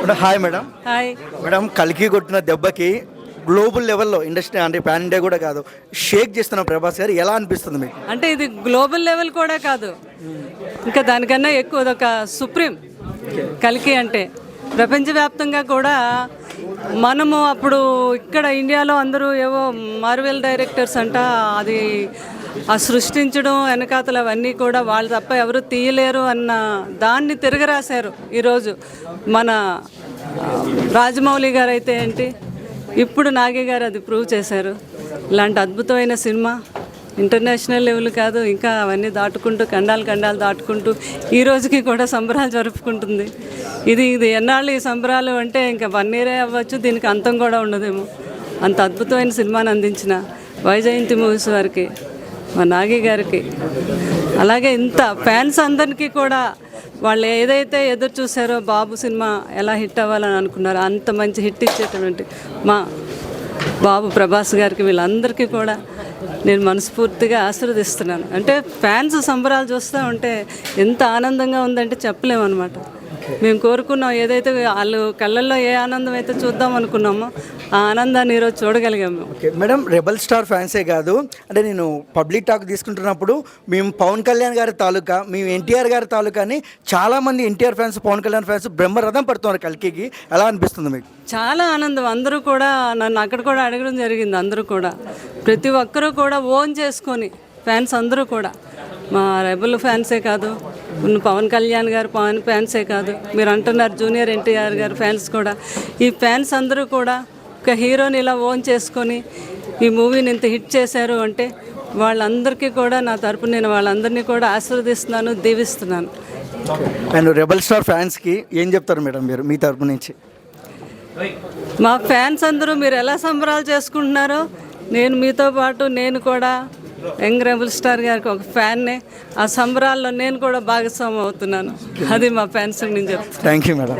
Madam hi madam. Hi. Madam కలికి కొట్టిన దెబ్బకి గ్లోబల్ లెవెల్లో ఇండస్ట్రీ అంటే పాన్ ఇండియా కూడా కాదు షేక్ చేస్తున్న ప్రభాస్ గారు ఎలా అనిపిస్తుంది మీకు? అంటే ఇది గ్లోబల్ లెవెల్ కూడా కాదు. ఇంకా దానికన్నా ఎక్కువ అదొక సుప్రీం. కలికి అంటే ప్రపంచవ్యాప్తంగా కూడా మనము అప్పుడు ఇక్కడ ఇండియాలో అందరూ ఏవో మార్వెల్ డైరెక్టర్స్ అంట అది ఆ సృష్టించడం వెనకాతలు అవన్నీ కూడా వాళ్ళు తప్ప ఎవరు తీయలేరు అన్న దాన్ని తిరగరాశారు ఈరోజు మన రాజమౌళి గారు అయితే ఏంటి? ఇప్పుడు నాగే గారు అది ప్రూవ్ చేశారు. ఇలాంటి అద్భుతమైన సినిమా ఇంటర్నేషనల్ లెవెల్ కాదు ఇంకా అవన్నీ దాటుకుంటూ ఖండాలు ఖండాలు దాటుకుంటూ ఈ రోజుకి కూడా సంబరాలు జరుపుకుంటుంది. ఇది ఇది ఎన్నాళ్ళు ఈ సంబరాలు అంటే ఇంకా వన్ ఇయరే అవ్వచ్చు దీనికి అంతం కూడా ఉండదేమో. అంత అద్భుతమైన సినిమాని అందించిన వైజయంతి మూవీస్ వారికి మా నాగి గారికి. అలాగే ఇంత ఫ్యాన్స్ అందరికీ కూడా వాళ్ళు ఏదైతే ఎదురు చూసారో బాబు సినిమా ఎలా హిట్ అవ్వాలని అనుకున్నారో అంత మంచి హిట్ ఇచ్చేటటువంటి మా బాబు ప్రభాస్ గారికి వీళ్ళందరికీ కూడా నేను మనస్ఫూర్తిగా ఆశీర్వదిస్తున్నాను. అంటే ఫ్యాన్స్ సంబరాలు చూస్తూ ఉంటే ఎంత ఆనందంగా ఉందంటే చెప్పలేము అనమాట మేము కోరుకున్నాం ఏదైతే వాళ్ళు కళ్ళల్లో ఏ ఆనందం అయితే చూద్దాం అనుకున్నామో ఆ ఆనందాన్ని ఈరోజు చూడగలిగాము ఓకే మేడం రెబల్ స్టార్ ఫ్యాన్సే కాదు. అంటే నేను పబ్లిక్ టాక్ తీసుకుంటున్నప్పుడు మేము పవన్ కళ్యాణ్ గారి తాలూకా మేము ఎన్టీఆర్ గారి తాలూకా అని చాలామంది ఎన్టీఆర్ ఫ్యాన్స్ పవన్ కళ్యాణ్ ఫ్యాన్స్ బ్రహ్మరథం పడుతున్నారు కలికి ఎలా అనిపిస్తుంది మీకు? చాలా ఆనందం. అందరూ కూడా నన్ను అక్కడ కూడా అడగడం జరిగింది. అందరూ కూడా. ప్రతి ఒక్కరూ కూడా ఓన్ చేసుకొని ఫ్యాన్స్ అందరూ కూడా. మా రెబల్ ఫ్యాన్సే కాదు పవన్ కళ్యాణ్ గారు పవన్ ఫ్యాన్సే కాదు మీరు అంటున్నారు జూనియర్ ఎన్టీఆర్ గారు ఫ్యాన్స్ కూడా. ఈ ఫ్యాన్స్ అందరూ కూడా ఒక హీరోని ఇలా ఓన్ చేసుకొని ఈ మూవీని ఇంత హిట్ చేశారు అంటే వాళ్ళందరికీ కూడా నా తరపు నేను వాళ్ళందరినీ కూడా ఆశీర్వదిస్తున్నాను దీవిస్తున్నాను. అండ్ రెబల్ స్టార్ ఫ్యాన్స్కి ఏం చెప్తారు మేడం మీరు మీ తరపు నుంచి? మా ఫ్యాన్స్ అందరూ మీరు ఎలా సంబరాలు చేసుకుంటున్నారో నేను మీతో పాటు నేను కూడా యంగ్ రెబుల్ స్టార్ గారికి ఒక ఫ్యాన్నే ఆ సంబరాల్లో నేను కూడా భాగస్వామి అవుతున్నాను. అది మా ఫ్యాన్స్ నేను చెప్తాను. Thank you madam